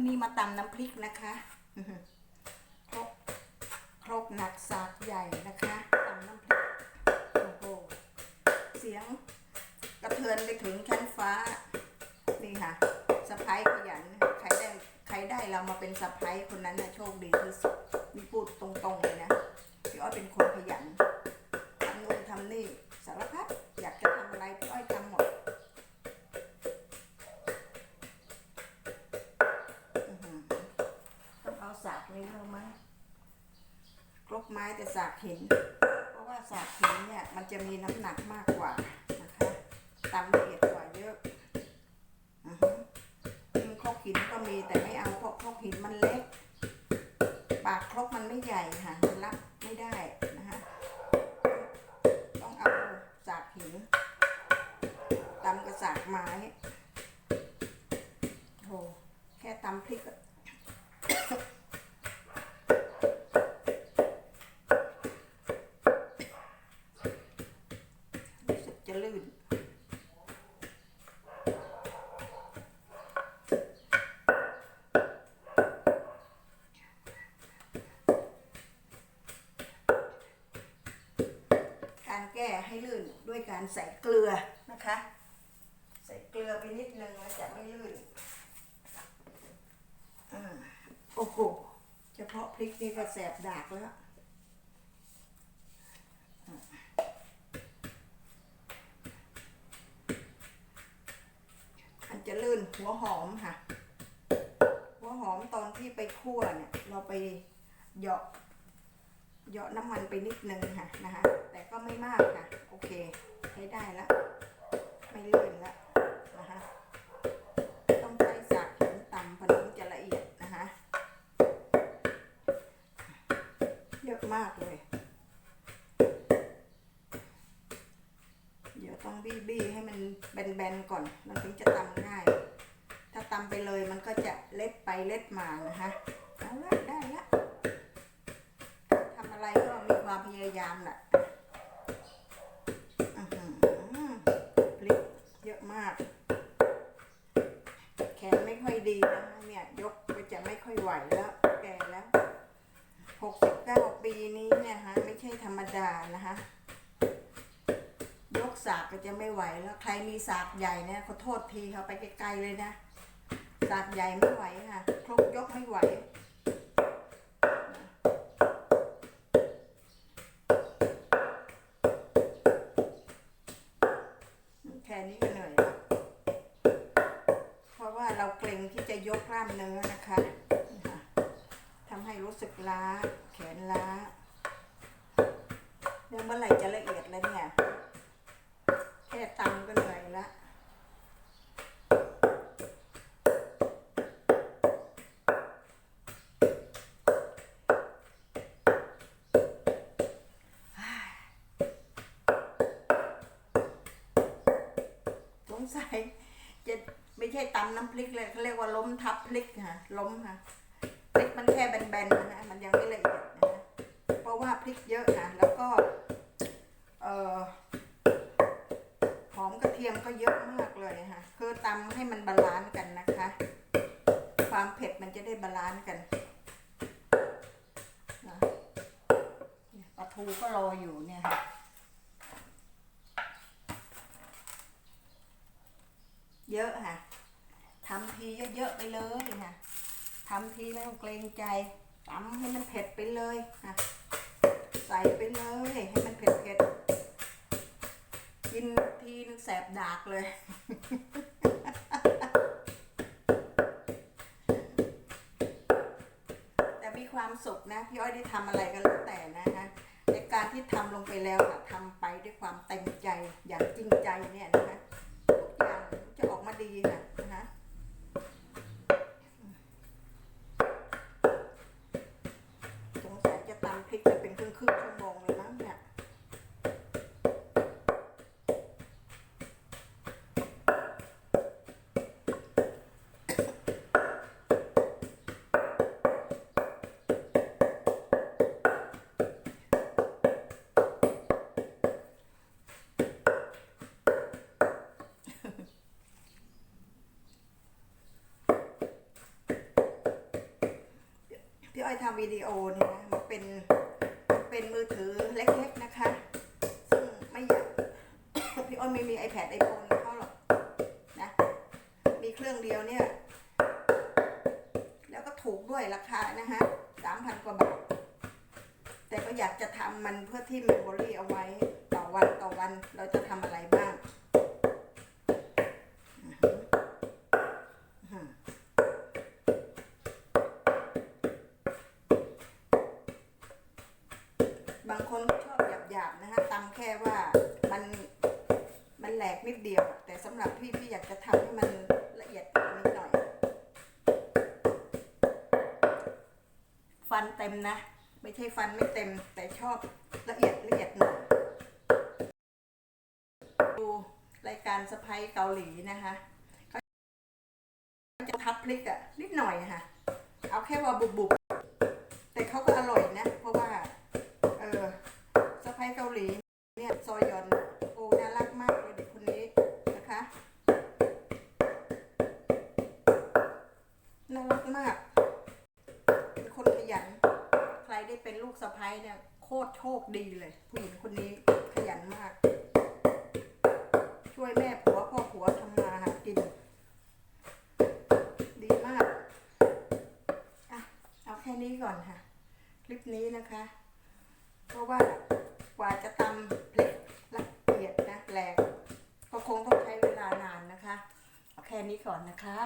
วันนี้มาตำน้ำพริกนะคะครกครกหนักสากใหญ่นะคะตำน้ำพริกโอ้โหเสียงกระเทือนไปถึงชั้นฟ้า นี่ค่ะสะพ้ายขยันใครได้ใครได้เรามาเป็นสะพ้ายคนนั้นนะโชคดีที่สุดนี่พูดตรงๆเลยนะพี่อ้อยเป็นคนขยันทำนู่นทำนี่ สากหิน เพราะว่าสากหินเนี่ยมันจะมีน้ำหนักมากกว่านะคะตำละเอียดกว่าเยอะอือครกหินก็มีแต่ไม่เอาเพราะครกหินมันเล็ก ปากครกมันไม่ใหญ่ค่ะมันรับไม่ได้นะคะต้องเอาสากหินตำกับสากไม้โหแค่ตำพริกก็ รู้สึกจะลื่น การแก้ให้ลื่นด้วย การใส่เกลือนะคะ ใส่เกลือไปนิดนึงแล้วจะไม่ลื่นอโอ้โห เฉพาะพริกนี่ก็แสบดากแล้วมันจะลื่นหัวหอมค่ะ หัวหอมตอนที่ไปคั่วเนี่ย เราไปเหยาะเหยาะน้ำมันไปนิดนึงค่ะนะคะ แต่ก็ไม่มากค่ะ โอเค ช้ได้แล้วไม่เลื่อนแล้วนะคะต้องใช้สากหินตำพนมจะละเอียดนะคะเยอะมากเลย เดี๋ยวต้องบี้บี้ให้มันแบนๆก่อน มันถึงจะตำง่าย ถ้าตำไปเลยมันก็จะเล็ดไปเล็ดมานะคะเอาละได้ละทำอะไรก็มีความพยายามแหละอื้อหือพลิกเยอะมาก แขนไม่ค่อยดีนะคะเนี่ย ยกก็ จะไม่ค่อยไหวแล้วแก่แล้วหกสิบเก้าปีนี้เนี่ยฮะไม่ใช่ธรรมดานะคะยกสากก็จะไม่ไหวแล้วใครมีสากใหญ่เนี่ยขอโทษทีเขาไปไกลๆเลยนะสากใหญ่ไม่ไหวค่ะครกยกไม่ไหว แค่นี้ก็เหนื่อยแล้ว เพราะว่าเราเกรงที่จะยกกล้ามเนื้อนะคะทำให้รู้สึกล้า แขนล้าเดี๋ยวเมื่อไหร่จะละเอียดแล้วเนี่ย แค่ตำก็เหนื่อยละสงสัยจะ ไม่ใช่ตำน้ำพริกเลยเขาเรียกว่าล้มทับพริกค่ะล้มค่ะพริกมันแค่แบนๆนะฮะมันยังไม่ละเอียดนะฮะเพราะว่าพริกเยอะค่ะแล้วก็เอ่อหอมกระเทียมก็เยอะมากเลยค่ะคือตำให้มันบาลานซ์กันนะคะ ความเผ็ดมันจะได้บาลานซ์กันนะปลาทูก็รออยู่เนี่ยค่ะเยอะค่ะ ทีเยอะๆไปเลยค่ะทำทีไม่ต้องเกรงใจตำให้มันเผ็ดไปเลยค่ะใส่ไปเลยให้มันเผ็ดๆกินทีนึงแสบดากเลยแต่มีความสุขนะพี่อ้อยได้ทำอะไรก็แล้วแต่นะฮะในการที่ทำลงไปแล้วอะทำไปด้วยความเต็มใจอย่างจริงใจเนี่ย อ้อยทำวิดีโอเนี่ยนะมันเป็นเป็นมือถือเล็กๆนะคะ ซึ่งไม่อยาก พี่อ้อยไม่มี iPad iPhone เขาหรอกนะ มีเครื่องเดียวเนี่ย แล้วก็ถูกด้วยราคานะฮะสามพันกว่าบาท แต่ก็อยากจะทำมันเพื่อที่เมมโมรี่เอาไว้ต่อวันต่อวันเราจะทำอะไรบ้างอื้อหืออื้อหือบางคนก็ชอบหยาบๆนะฮะตำแค่ว่ามันมันแหลกนิดเดียว แต่สำหรับพี่พี่อยากจะทำให้มันละเอียดนิดหน่อย ฟันเต็มนะ ไม่ใช่ฟันไม่เต็ม แต่ชอบละเอียดละเอียดหน่อยดูรายการสไปเกาหลีนะคะเขาจะทับพริกอะนิดหน่อยอะค่ะ เอาแค่ว่าบุบๆ แต่เขาก็อร่อยนะ เพราะว่า เออสไป เกาหลีเนี่ยซอยอนโอ้น่ารักมากเลยเด็กคนนี้นะคะน่ารักมาก เป็นคนขยัน ใครได้เป็นลูกสะใภ้เนี่ยโคตรโชคดีเลยผู้หญิงคนนี้ขยันมาก ช่วยแม่ผัวพ่อผัวทำมาหากิน ดีมากอะเอาแค่นี้ก่อนค่ะ คลิปนี้นะคะ เพราะว่า กว่าจะตำพลิกละเอียดนะแหลกก็คงต้องใช้เวลานานนะคะ เอาแค่นี้ก่อนนะคะ